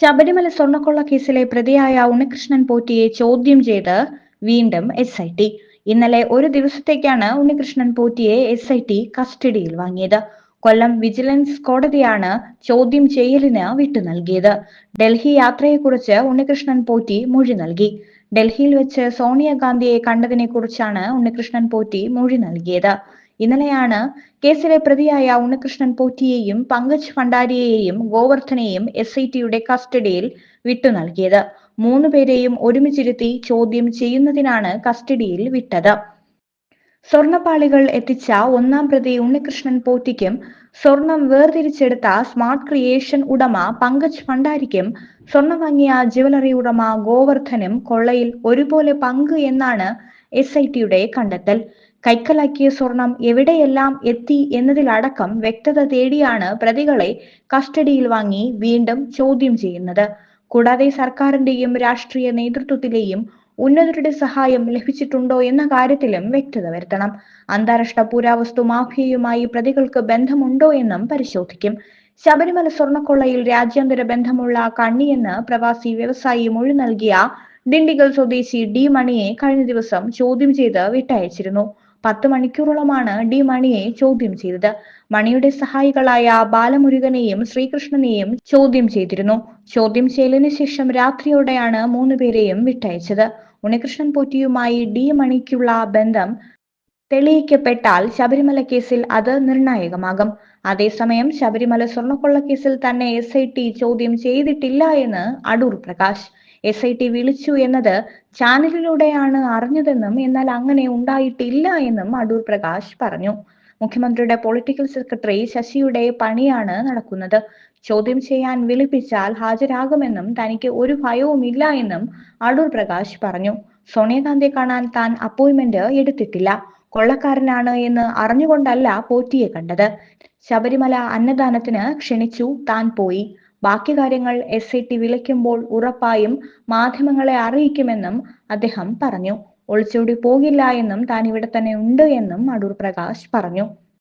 ശബരിമല സ്വർണക്കൊള്ള കേസിലെ പ്രതിയായ ഉണ്ണികൃഷ്ണൻ പോറ്റിയെ ചോദ്യം ചെയ്ത് വീണ്ടും എസ് ഐ ടി ഇന്നലെ ഒരു ദിവസത്തേക്കാണ് Unnikrishnan Potti S I T കസ്റ്റഡിയിൽ വാങ്ങിയത്. കൊല്ലം വിജിലൻസ് കോടതിയാണ് ചോദ്യം ചെയ്യലിന് വിട്ടു നൽകിയത്. ഡൽഹി യാത്രയെക്കുറിച്ച് ഉണ്ണികൃഷ്ണൻ പോറ്റി മൊഴി നൽകി. ഡൽഹിയിൽ വെച്ച് സോണിയാഗാന്ധിയെ കണ്ടതിനെ കുറിച്ചാണ് ഉണ്ണികൃഷ്ണൻ പോറ്റി മൊഴി നൽകിയത്. ഇന്നലെയാണ് കേസിലെ പ്രതിയായ ഉണ്ണികൃഷ്ണൻ പോറ്റിയെയും പങ്കജ് ഭണ്ഡാരിയെയും ഗോവർദ്ധനെയും എസ് ഐ ടിയുടെ കസ്റ്റഡിയിൽ വിട്ടു നൽകിയത്. മൂന്നുപേരെയും ഒരുമിച്ചിരുത്തി ചോദ്യം ചെയ്യുന്നതിനാണ് കസ്റ്റഡിയിൽ വിട്ടത്. സ്വർണപ്പാളികൾ എത്തിച്ച ഒന്നാം പ്രതി ഉണ്ണികൃഷ്ണൻ പോറ്റിക്കും സ്വർണം വേർതിരിച്ചെടുത്ത സ്മാർട്ട് ക്രിയേഷൻ ഉടമ പങ്കജ് ഭണ്ഡാരിക്കും സ്വർണം വാങ്ങിയ ജുവലറി ഉടമ ഗോവർദ്ധനും കൊള്ളയിൽ ഒരുപോലെ പങ്ക് എന്നാണ് എസ് ഐ ടിയുടെ കണ്ടെത്തൽ. കൈക്കലാക്കിയ സ്വർണം എവിടെയെല്ലാം എത്തി എന്നതിലടക്കം വ്യക്തത തേടിയാണ് പ്രതികളെ കസ്റ്റഡിയിൽ വാങ്ങി വീണ്ടും ചോദ്യം ചെയ്യുന്നത്. കൂടാതെ സർക്കാരിന്റെയും രാഷ്ട്രീയ നേതൃത്വത്തിലെയും ഉന്നതരുടെ സഹായം ലഭിച്ചിട്ടുണ്ടോ എന്ന കാര്യത്തിലും വ്യക്തത വരുത്തണം. അന്താരാഷ്ട്ര പുരാവസ്തു മാഫിയയുമായി പ്രതികൾക്ക് ബന്ധമുണ്ടോ എന്നും പരിശോധിക്കും. ശബരിമല സ്വർണക്കൊള്ളയിൽ രാജ്യാന്തര ബന്ധമുള്ള കണ്ണിയെന്ന് പ്രവാസി വ്യവസായി മൊഴി നൽകിയ ദിണ്ടിഗൽ സ്വദേശി ഡി മണിയെ കഴിഞ്ഞ ദിവസം ചോദ്യം ചെയ്ത് വിട്ടയച്ചിരുന്നു. പത്ത് മണിക്കൂറോളമാണ് ഡി മണിയെ ചോദ്യം ചെയ്തത്. മണിയുടെ സഹായികളായ ബാലമുരുകനെയും ശ്രീകൃഷ്ണനെയും ചോദ്യം ചെയ്തിരുന്നു. ചോദ്യം ചെയ്യലിന് ശേഷം രാത്രിയോടെയാണ് മൂന്നുപേരെയും വിട്ടയച്ചത്. ഉണ്ണികൃഷ്ണൻ പോറ്റിയുമായി ഡി മണിക്കുള്ള ബന്ധം തെളിയിക്കപ്പെട്ടാൽ ശബരിമല കേസിൽ അത് നിർണായകമാകും. അതേസമയം ശബരിമല സ്വർണക്കൊള്ള കേസിൽ തന്നെ എസ് ചോദ്യം ചെയ്തിട്ടില്ല എന്ന് Adoor Prakash. S I T വിളിച്ചു എന്നത് ചാനലിലൂടെയാണ് അറിഞ്ഞതെന്നും എന്നാൽ അങ്ങനെ ഉണ്ടായിട്ടില്ല എന്നും അടൂർ പ്രകാശ് പറഞ്ഞു. മുഖ്യമന്ത്രിയുടെ പൊളിറ്റിക്കൽ സെക്രട്ടറി ശശിയുടെ പണിയാണ് നടക്കുന്നത്. ചോദ്യം ചെയ്യാൻ വിളിപ്പിച്ചാൽ ഹാജരാകുമെന്നും തനിക്ക് ഒരു ഭയവുമില്ല എന്നും അടൂർ പ്രകാശ് പറഞ്ഞു. സോണിയാഗാന്ധിയെ കാണാൻ താൻ അപ്പോയിന്റ്മെന്റ് എടുത്തിട്ടില്ല. കൊള്ളക്കാരനാണ് എന്ന് അറിഞ്ഞുകൊണ്ടല്ല പോറ്റിയെ കണ്ടത്. ശബരിമല അന്നദാനത്തിന് ക്ഷണിച്ചു താൻ പോയി. ബാക്കി കാര്യങ്ങൾ എസ് ഐ ടി വിളിക്കുമ്പോൾ ഉറപ്പായും മാധ്യമങ്ങളെ അറിയിക്കുമെന്നും അദ്ദേഹം പറഞ്ഞു. ഒളിച്ചോടി പോകില്ല എന്നും താൻ ഇവിടെ തന്നെ ഉണ്ട് എന്നും അടൂർ പ്രകാശ് പറഞ്ഞു.